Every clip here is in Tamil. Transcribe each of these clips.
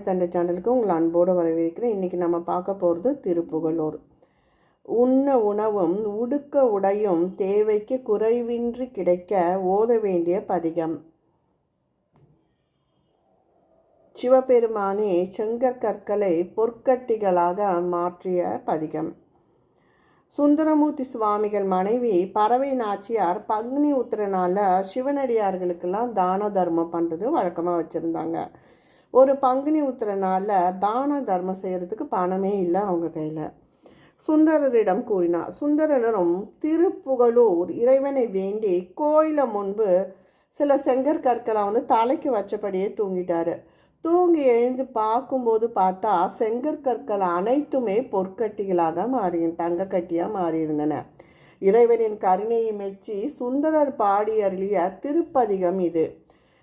தமிழ் தந்தை சேனலுக்கு உங்களை அன்போடு வரவேற்கிறேன். இன்றைக்கி நம்ம பார்க்க போகிறது திருப்புகழூர். உண்ண உணவும் உடுக்க உடையும் தேவைக்கு குறைவின்றி கிடைக்க ஓத வேண்டிய பதிகம். சிவபெருமானே செங்கற்கற்களை பொற்கட்டிகளாக மாற்றிய பதிகம். சுந்தரமூர்த்தி சுவாமிகள் மனைவி பறவை நாச்சியார் பங்குனி உத்திரனால சிவனடியார்களுக்கெல்லாம் தான தர்மம் பண்ணுறது வழக்கமாக வச்சுருந்தாங்க. ஒரு பங்குனி உத்திரனால தான தர்மம் செய்கிறதுக்கு பணமே இல்லை அவங்க கையில். சுந்தரரிடம் கூறினார் சுந்தரரும் திருப்புகழூர் இறைவனை வேண்டி கோயிலை முன்பு சில செங்கற்கற்களை வந்து தலைக்கு வச்சபடியே தூங்கிட்டாரு. தூங்கி எழுந்து பார்க்கும்போது பார்த்தா செங்கற்கற்கள் அனைத்துமே பொற்கட்டிகளாக மாறி தங்க கட்டியாக மாறியிருந்தன. இறைவனின் கருணையை மெச்சி சுந்தரர் பாடி அருளிய திருப்பதிகம் இது.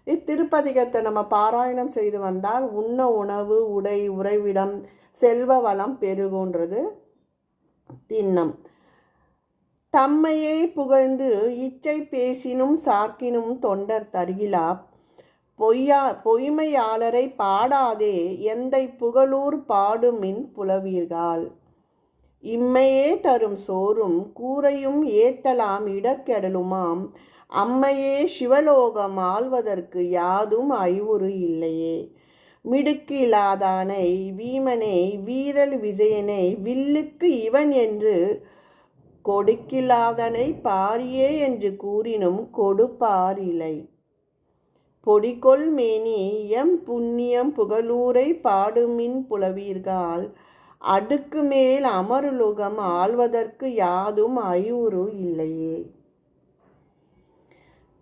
இத்திருப்பதிகத்தை நம்ம பாராயணம் செய்து வந்தால் உண்ண உணவு உடை உறைவிடம் செல்வ வளம் பெருகுன்றது திண்ணம். தம்மையே புகழ்ந்து இச்சை பேசினும் சாக்கினும் தொண்டர் தருகிலா பொய்யா பொய்மையாளரை பாடாதே எந்தை புகழூர் பாடுமின் புலவீர்கள் இம்மையே தரும் சோறும் கூரையும் ஏத்தலாம் இடக்கெடலுமாம் அம்மையே சிவலோகம் ஆள்வதற்கு யாதும் ஐவுறு இல்லையே. மிடுக்கிலாதானை வீமனை வீரல் விஜயனை வில்லுக்கு இவன் என்று கொடுக்கிலாதனை பாரியே என்று கூறினும் கொடுப்பாரில்லை பொடிகொள் மேனி எம் புண்ணியம் புகழூரை பாடுமின் புலவீர்கால் அடுக்கு மேல் அமருலுகம் ஆள்வதற்கு யாதும் ஐவுறு இல்லையே.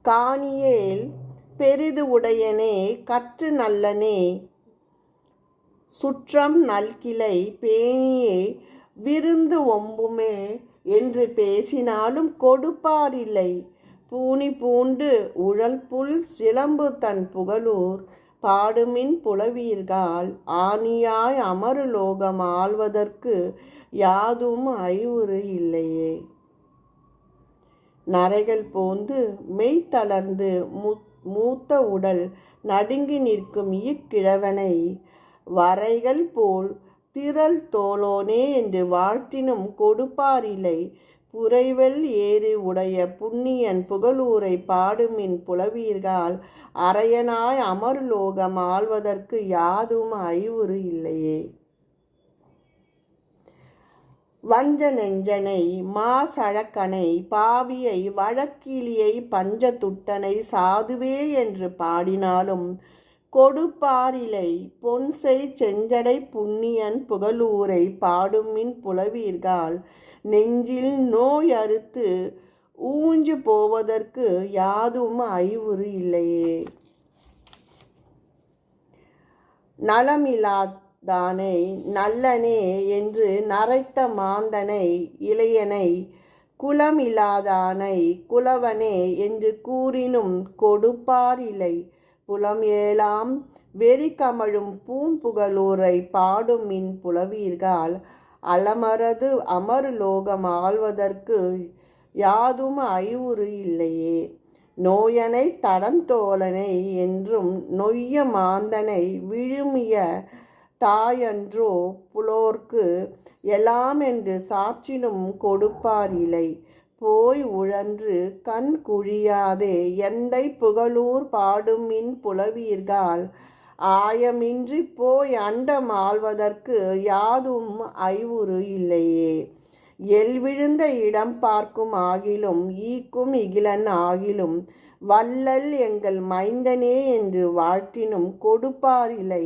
காணியேல் பெரிது உடையனே கற்று நல்லனே. சுற்றம் நல்கிளை பேணியே விருந்து ஒம்புமே என்று பேசினாலும் கொடுப்பாரில்லை. பூனி பூண்டு உழல் புல் சிலம்பு தன் புகழூர் பாடுமின் புலவீர்கால் ஆணியாய் அமருலோகம் ஆள்வதற்கு யாதும் ஐவுறு இல்லையே. நரைகள் போந்து மெய் தளர்ந்து மூத்த உடல் நடுங்கி நிற்கும் இக்கிழவனை வரைகள் போல் திரள் தோலோனே என்று வாழ்த்தினும் கொடுப்பாரில்லை புரைவெல் ஏறி உடைய புண்ணியன் புகழூரை பாடுமின் புலவீர்கள் அரையனாய் அமர்லோகம் ஆள்வதற்கு யாதும் அறிவுறு இல்லையே. வஞ்ச நெஞ்சனை மாசழக்கனை பாவியை வழக்கிலியை பஞ்சதுட்டனை சாதுவே என்று பாடினாலும் கொடுப்பாரிலை பொன்சை செஞ்சடை புண்ணியன் புகழூரை பாடுமின் புலவீர்கால் நெஞ்சில் நோய் அறுத்து ஊஞ்சு போவதற்கு யாதும் ஐவுறு இல்லையே. நலமிலா தானே நல்லனே என்று நரைத்த மாந்தனை இளையனை குலம் இல்லாதானை குலவனே என்று கூறினும் கொடுப்பாரில்லை புலம் ஏழாம் வெறி கமழும் பூம்புகழூரை பாடும் மின் புலவீர்கள் அலமரது அமருலோகம் ஆழ்வதற்கு யாதும் ஐவுறு இல்லையே. நோயனை தடந்தோழனை என்றும் நொய்ய மாந்தனை விழுமிய தாயன்றோ புலோர்க்கு எல்லாம் என்று சாற்றினும் கொடுப்பார் இலை போய் உழன்று கண் குழியாதே எந்தை புகழூர் பாடுமின் புலவீர்கள் ஆயமின்றி போய் அண்டம் ஆள்வதற்கு யாதும் ஐவுறு இல்லையே. எல் விழுந்த இடம் பார்க்கும் ஆகிலும் ஈக்கும் இகிலன் ஆகிலும் வல்லல் எங்கள் மைந்தனே என்று வாழ்த்தினும் கொடுப்பார் இல்லை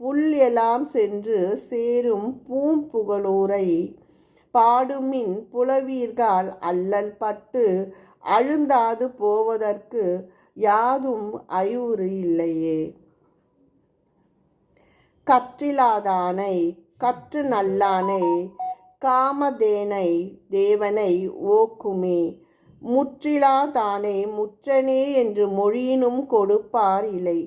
புல் எல்லாம் சென்று சேரும் பூம்புகழூரை பாடுமின் புலவீர்கால் அல்லல் பட்டு அழுந்தாது போவதற்கு யாதும் ஐவுறு இல்லையே. கற்றிலாதானை கற்று நல்லானை காமதேனை தேவனை ஓக்குமே. முற்றிலாதானே முற்றனே என்று மொழியினும் கொடுப்பார் இல்லை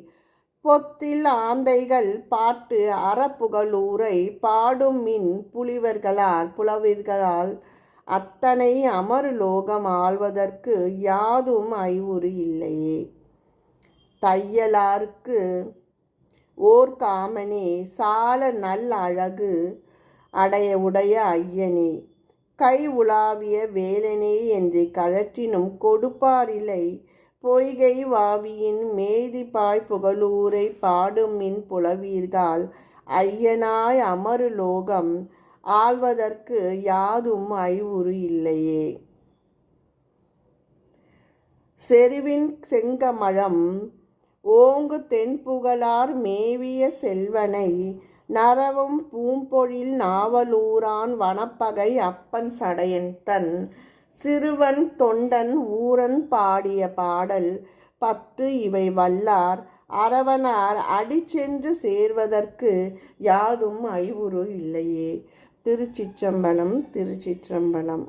பொத்தில் ஆந்தைகள் பாட்டு அறப்புகழூரை பாடும் மின் புலிவர்களால் புலவர்களால் அத்தனை அமருலோகம் ஆள்வதற்கு யாதும் ஐவுறு இல்லையே. தையலாருக்கு ஓர் காமனே சால நல் அழகு அடைய உடைய ஐயனே. கை உலாவிய வேலனே என்று கழற்றினும் கொடுப்பாரில்லை பொய்கை வாவியின் மேதிப்பாய் புகழூரை பாடுமின் புலவீர்கள் ஐயனாய் அமரு லோகம் ஆள்வதற்கு யாதும் ஐவுறு இல்லையே. செருவின் செங்கமழம் ஓங்கு தென்புகழார் மேவிய செல்வனை நரவும் பூம்பொழில் நாவலூரான் வனப்பகை அப்பன் சடையன் தன் சிறுவன் தொண்டன் ஊரன் பாடிய பாடல் பத்து இவை வல்லார். அரவனார் அடிச்சென்று சேர்வதற்கு யாதும் ஐவுறு இல்லையே. திருச்சிற்றம்பலம் திருச்சிற்றம்பலம்.